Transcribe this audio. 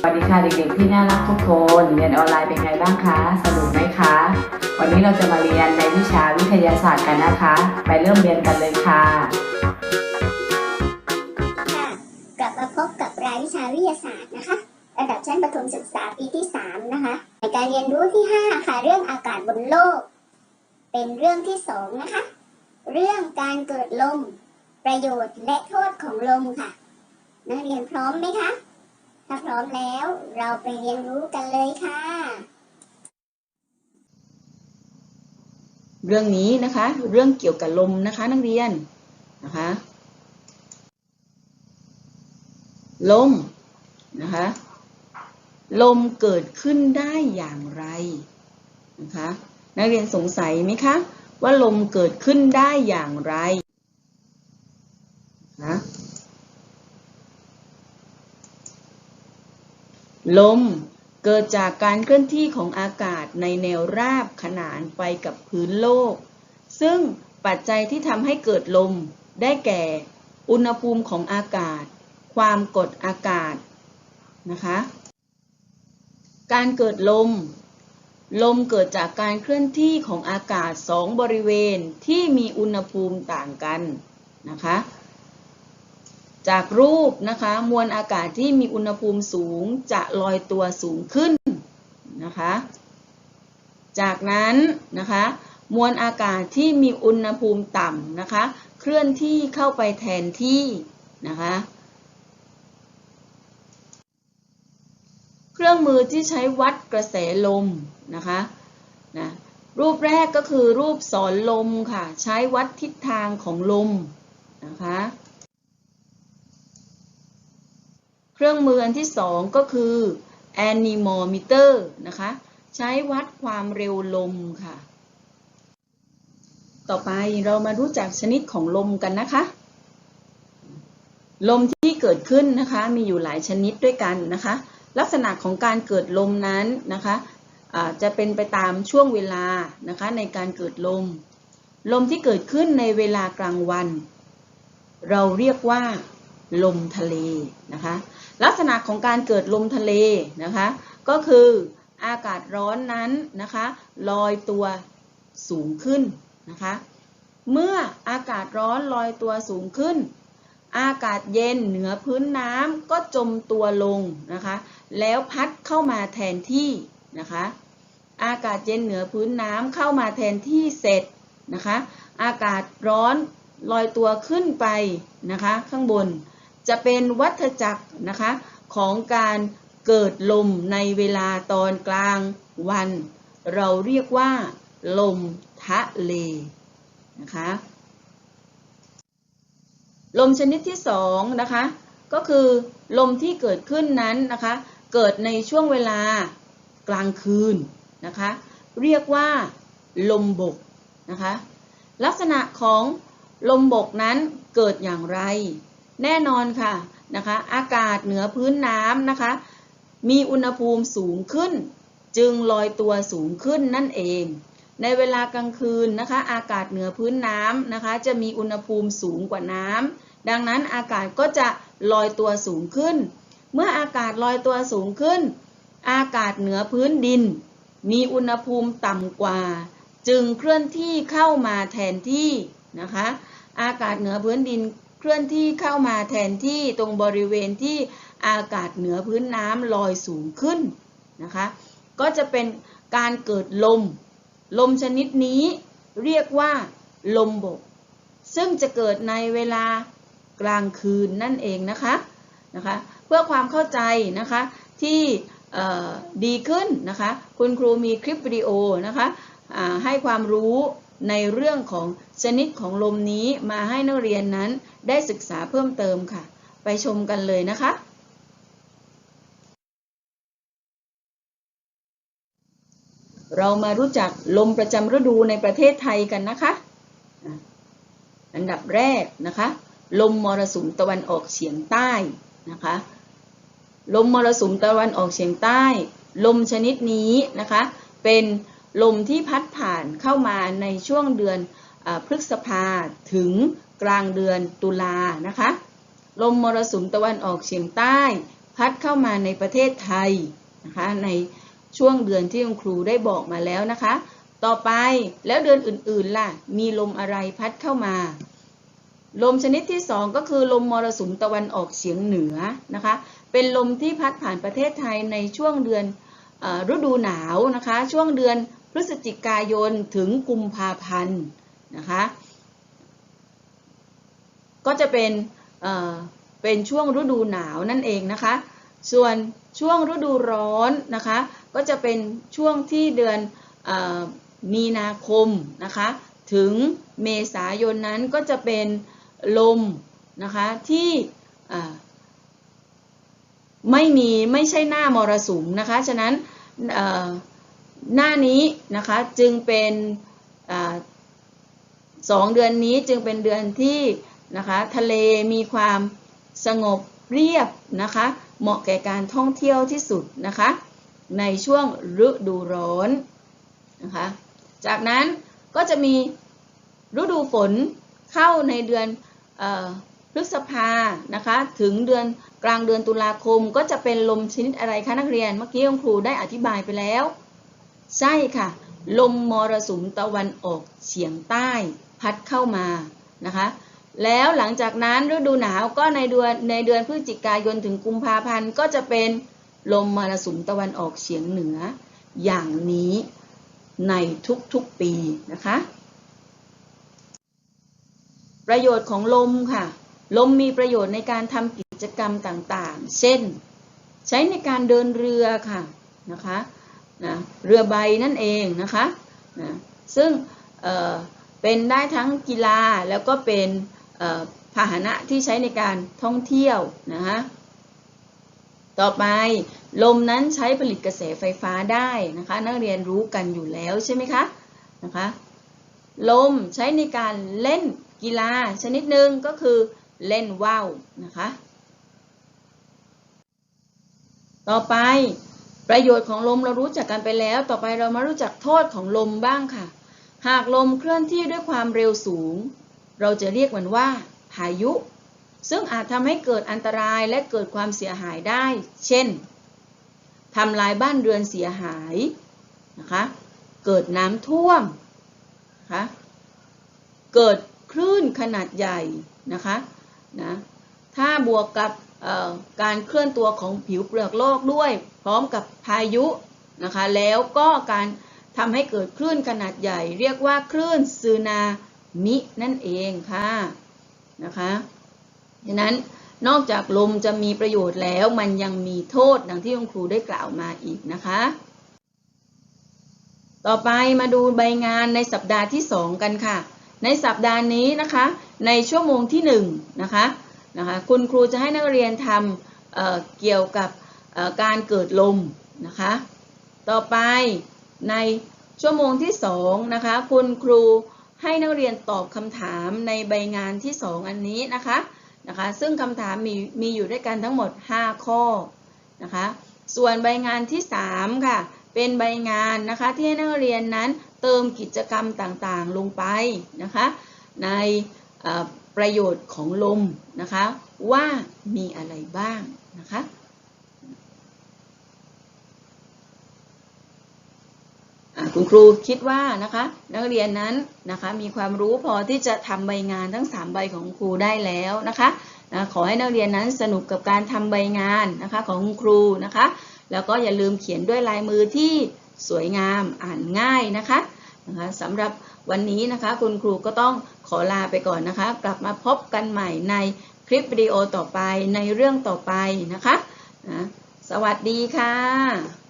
สวัสดีค่ะเด็กๆที่น่ารักทุกคนเรียนออนไลน์เป็นไงบ้างคะสนุกไหมคะ วันนี้เราจะมาเรียนในวิชาวิทยาศาสตร์กันนะคะ ไปเริ่มเรียนกันเลยค่ะค่ะกลับมาพบกับรายวิชาวิทยาศาสตร์นะคะระดับชั้นประถมศึกษาปีที่ 3 นะคะในการเรียนรู้ที่ 5 ค่ะ เรื่องอากาศบนโลก เป็นเรื่องที่ 2 นะคะ เรื่องการเกิดลม ประโยชน์และโทษของลมค่ะ นักเรียนพร้อมไหมคะ ถ้าพร้อมแล้วเราไปเรียนรู้กันเลยค่ะ เรื่องนี้นะคะ เรื่องเกี่ยวกับลมนะคะนักเรียนนะคะลมนะคะลมเกิดขึ้นได้อย่างไรนะคะนักเรียนสงสัยไหมคะ ว่าลมเกิดขึ้นได้อย่างไรนะ ลมเกิดจากการเคลื่อนที่ของอากาศในแนวราบขนานไปกับพื้นโลก ซึ่งปัจจัยที่ทำให้เกิดลมได้แก่ อุณหภูมิของอากาศ ความกดอากาศนะคะ การเกิดลม ลมเกิดจากการเคลื่อนที่ของอากาศสองบริเวณที่มีอุณหภูมิต่างกันนะคะ จากรูปนะคะมวลอากาศที่มีอุณหภูมิสูงจะลอยตัวสูงขึ้นนะคะ จากนั้นนะคะมวลอากาศที่มีอุณหภูมิต่ำนะคะ เคลื่อนที่เข้าไปแทนที่นะคะ เครื่องมือที่ใช้วัดกระแสลมนะคะนะรูปแรกก็คือรูปสอนลมค่ะ ใช้วัดทิศทางของลมนะคะ เครื่องมืออันที่สองก็คือ anemometer นะคะ ใช้วัดความเร็วลมค่ะ ต่อไปเรามารู้จักชนิดของลมกันนะคะ ลมที่เกิดขึ้นนะคะมีอยู่หลายชนิดด้วยกันนะคะ ลักษณะของการเกิดลมนั้นนะคะจะเป็นไปตามช่วงเวลานะคะในการเกิดลม ลมที่เกิดขึ้นในเวลากลางวัน เราเรียกว่า ลมทะเลนะคะ ลักษณะของการเกิดลมทะเลนะคะ ก็คืออากาศร้อนนั้นนะคะลอยตัวสูงขึ้นนะคะ เมื่ออากาศร้อนลอยตัวสูงขึ้น อากาศเย็นเหนือพื้นน้ำก็จมตัวลงนะคะ แล้วพัดเข้ามาแทนที่นะคะ อากาศเย็นเหนือพื้นน้ำเข้ามาแทนที่เสร็จนะคะ อากาศร้อนลอยตัวขึ้นไปนะคะ ข้างบน จะเป็นวัฏจักรนะคะของการเกิดลมในเวลาตอนกลางวัน เราเรียกว่า ลมทะเลนะคะลมชนิดที่สองนะคะก็คือลมที่เกิดขึ้นนั้นนะคะเกิดในช่วงเวลากลางคืนนะคะเรียกว่า ลมบกนะคะลักษณะของลมบกนั้นเกิดอย่างไร แน่นอนค่ะนะคะ อากาศเหนือพื้นน้ำนะคะ มีอุณหภูมิสูงขึ้น จึงลอยตัวสูงขึ้นนั่นเอง ในเวลากลางคืนนะคะ อากาศเหนือพื้นน้ำนะคะ จะมีอุณหภูมิสูงกว่าน้ำดังนั้นอากาศก็จะลอยตัวสูงขึ้น เมื่ออากาศลอยตัวสูงขึ้น อากาศเหนือพื้นดิน มีอุณหภูมิต่ำกว่า จึงเคลื่อนที่เข้ามาแทนที่นะคะ อากาศเหนือพื้นดิน เคลื่อนที่เข้ามาแทนที่ตรงบริเวณที่อากาศเหนือพื้นน้ำลอยสูงขึ้นนะคะ ก็จะเป็นการเกิดลม ลมชนิดนี้เรียกว่าลมบก ซึ่งจะเกิดในเวลากลางคืนนั่นเองนะคะนะคะ เพื่อความเข้าใจนะคะที่ดีขึ้นนะคะ คุณครูมีคลิปวิดีโอนะคะให้ความรู้ ในเรื่องของชนิดของลมนี้มาให้นักเรียนนั้นได้ศึกษาเพิ่มเติมค่ะ ไปชมกันเลยนะคะ เรามารู้จักลมประจำฤดูในประเทศไทยกันนะคะ อันดับแรกนะคะ ลมมรสุมตะวันออกเฉียงใต้นะคะ ลมมรสุมตะวันออกเฉียงใต้ ลมชนิดนี้นะคะ เป็น ลมที่พัดผ่านเข้ามาในช่วงเดือนอพฤษภาถึงกลางเดือนตุลานะคะ ลมมรสุมตะวันออกเฉียงใต้ พัดเข้ามาในประเทศไทยนะคะในช่วงเดือนที่คุณครูได้บอกมาแล้วนะคะ ต่อไปแล้วเดือนอื่นๆล่ะมีลมอะไรพัดเข้ามา ลมชนิดที่สองก็คือลมมรสุมตะวันออกเฉียงเหนือนะคะ เป็นลมที่พัดผ่านประเทศไทยในช่วงเดือนฤดูหนาวนะคะ ช่วงเดือน พฤศจิกายนถึงกุมภาพันธ์นะคะ ก็จะเป็นเเป็นช่วงฤดูหนาวนั่นเองนะคะ ส่วนช่วงฤดูร้อนนะคะ ก็จะเป็นช่วงที่เดือนอมีนาคมนะคะ ถึงเมษายนนั้นก็จะเป็นลมนะคะที่ไม่มีไม่ใช่หน้ามรสุมนะคะ ฉะนั้น หน้านี้นะคะจึงเป็นอสองเดือนนี้จึงเป็นเดือนที่นะคะทะเลมีความสงบเรียบนะคะเหมาะแก่การท่องเที่ยวที่สุดนะคะในช่วงฤดูร้อนนะคะจากนั้นก็จะมีฤดูฝนเข้าในเดือนพฤษภานะคะถึงเดือนกลางเดือนตุลาคมก็จะเป็นลมชนิดอะไรคะนักเรียนเมื่อกี้คุณครูได้อธิบายไปแล้ว ใช่ค่ะ ลมมรสุมตะวันออกเฉียงใต้พัดเข้ามานะคะ แล้วหลังจากนั้นฤดูหนาวก็ในเดือนในเดือนพฤศจิกายนถึงกุมภาพันธ์ก็จะเป็นลมมรสุมตะวันออกเฉียงเหนือ อย่างนี้ในทุกๆปีนะคะ ประโยชน์ของลมค่ะ ลมมีประโยชน์ในการทำกิจกรรมต่างๆ เช่น ใช้ในการเดินเรือค่ะนะคะ นะเรือใบนั่นเองนะคะนะซึ่งเเป็นได้ทั้งกีฬาแล้วก็เป็นพาหนะที่ใช้ในการท่องเที่ยวนะคะต่อไปลมนั้นใช้ผลิตกระแสไฟฟ้าได้นะคะ นักเรียนรู้กันอยู่แล้วใช่ไหมคะนะคะลมใช้ในการเล่นกีฬาชนิดหนึ่งก็คือเล่นว่าวนะคะ ต่อไป ประโยชน์ของลมเรารู้จักกันไปแล้ว ต่อไปเรามารู้จักโทษของลมบ้างค่ะ หากลมเคลื่อนที่ด้วยความเร็วสูง เราจะเรียกมันว่า พายุ ซึ่งอาจทำให้เกิดอันตรายและเกิดความเสียหายได้ เช่นทำลายบ้านเรือนเสียหายนะคะ เกิดน้ำท่วมนะคะเกิดคลื่นขนาดใหญ่นะคะนะถ้าบวกกับ การเคลื่อนตัวของผิวเปลือกโลกด้วย พร้อมกับพายุนะคะแล้วก็การทำให้เกิดคลื่นขนาดใหญ่ เรียกว่าคลื่นซึนามินั่นเองค่ะนะคะดังนั้นนอกจากลมจะมีประโยชน์แล้วมันยังมีโทษดังที่คุณครูได้กล่าวมาอีกนะคะ ต่อไปมาดูใบงานในสัปดาห์ที่ 2 กันค่ะ ในสัปดาห์นี้นะคะ ในชั่วโมงที่1นะคะ นะคะคุณครูจะให้นักเรียนทำเเกี่ยวกับการเกิดลมนะคะต่อไปในชั่วโมงที่2นะคะคุณครูให้นักเรียนตอบคำถามในใบงานที่ 2 อันนี้นะคะนะคะซึ่งคำถามมีมีอยู่ด้วยกันทั้งหมด 5 ข้อนะคะส่วนใบงานที่ 3 ค่ะ เป็นใบงานนะคะที่ให้นักเรียนนั้นเติมกิจกรรมต่างๆลงไปนะคะใน ประโยชน์ของลมนะคะว่ามีอะไรบ้างนะคะคุณครูคิดว่านะคะนักเรียนนั้นนะคะมีความรู้พอที่จะทำใบงานทั้ง 3 ใบของครูได้แล้วนะคะนะขอให้นักเรียนนั้นสนุกกับการทำใบงานนะคะของครูนะคะ แล้วก็อย่าลืมเขียนด้วยลายมือที่สวยงามอ่านง่ายนะคะ นะคะสำหรับวันนี้นะคะคุณครูก็ต้องขอลาไปก่อนนะคะ กลับมาพบกันใหม่ในคลิปวิดีโอต่อไปในเรื่องต่อไปนะคะนะสวัสดีค่ะ